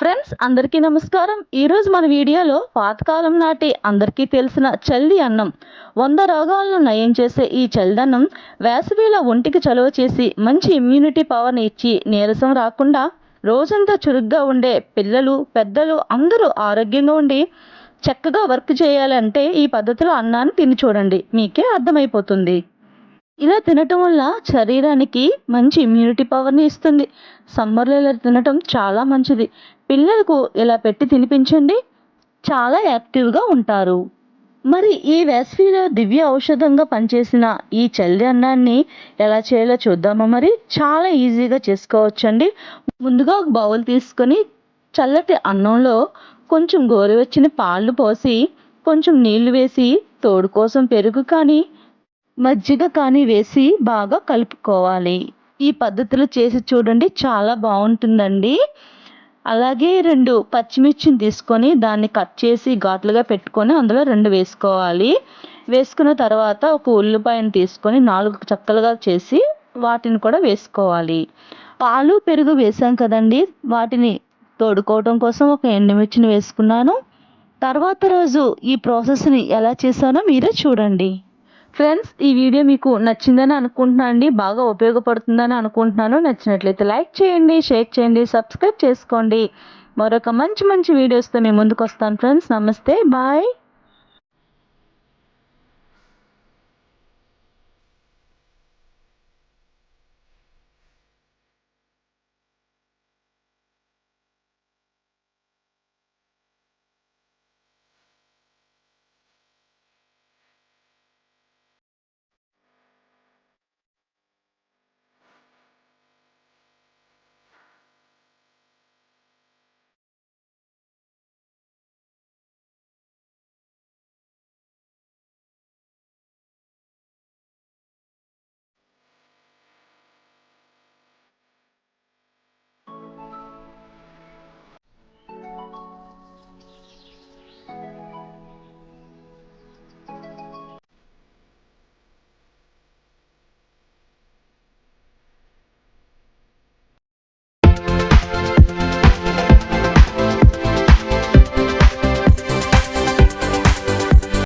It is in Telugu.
ఫ్రెండ్స్ అందరికీ నమస్కారం. ఈరోజు మన వీడియోలో పాతకాలం నాటి అందరికీ తెలిసిన చల్లి అన్నం వంద రోగాలను నయం చేసే ఈ చల్దన్నం వేసవిలో ఒంటికి చలువ చేసి మంచి ఇమ్యూనిటీ పవర్ని ఇచ్చి నీరసం రాకుండా రోజంతా చురుగ్గా ఉండే పిల్లలు పెద్దలు అందరూ ఆరోగ్యంగా ఉండి చక్కగా వర్క్ చేయాలంటే ఈ పద్ధతిలో అన్నాన్ని తిని చూడండి. మీకే అర్థమైపోతుంది. ఇలా తినటం వల్ల శరీరానికి మంచి ఇమ్యూనిటీ పవర్ని ఇస్తుంది. సమ్మర్లో ఇలా తినటం చాలా మంచిది. పిల్లలకు ఇలా పెట్టి తినిపించండి. చాలా యాక్టివ్గా ఉంటారు. మరి ఈ వేసవిలో దివ్య ఔషధంగా పనిచేసిన ఈ చల్లి అన్నాన్ని ఎలా చేయాలో చూద్దామా మరి? చాలా ఈజీగా చేసుకోవచ్చండి. ముందుగా ఒక బౌల్ తీసుకొని చల్లటి అన్నంలో కొంచెం గోరువెచ్చని పాలు పోసి కొంచెం నీళ్ళు వేసి తోడు కోసం పెరుగు కానీ మజ్జిగ కానీ వేసి బాగా కలుపుకోవాలి. ఈ పద్ధతిలో చేసి చూడండి చాలా బాగుంటుందండి. అలాగే రెండు పచ్చిమిర్చిని తీసుకొని దాన్ని కట్ చేసి ఘాట్లుగా పెట్టుకొని అందులో రెండు వేసుకోవాలి. వేసుకున్న తర్వాత ఒక ఉల్లిపాయను తీసుకొని నాలుగు చక్కలుగా చేసి వాటిని కూడా వేసుకోవాలి. పాలు పెరుగు వేసాం కదండి. వాటిని తోడుకోవడం కోసం ఒక ఎండుమిర్చిని వేసుకున్నాను. తర్వాత రోజు ఈ ప్రాసెస్ని ఎలా చేశానో మీరే చూడండి. ఫ్రెండ్స్ ఈ వీడియో మీకు నచ్చిందని అనుకుంటున్నాను అండి. బాగా ఉపయోగపడుతుందని అనుకుంటున్నాను. నచ్చినట్లయితే లైక్ చేయండి షేర్ చేయండి సబ్స్క్రైబ్ చేసుకోండి. మరొక మంచి మంచి వీడియోస్తో మేము ముందుకు వస్తాను ఫ్రెండ్స్ నమస్తే. బాయ్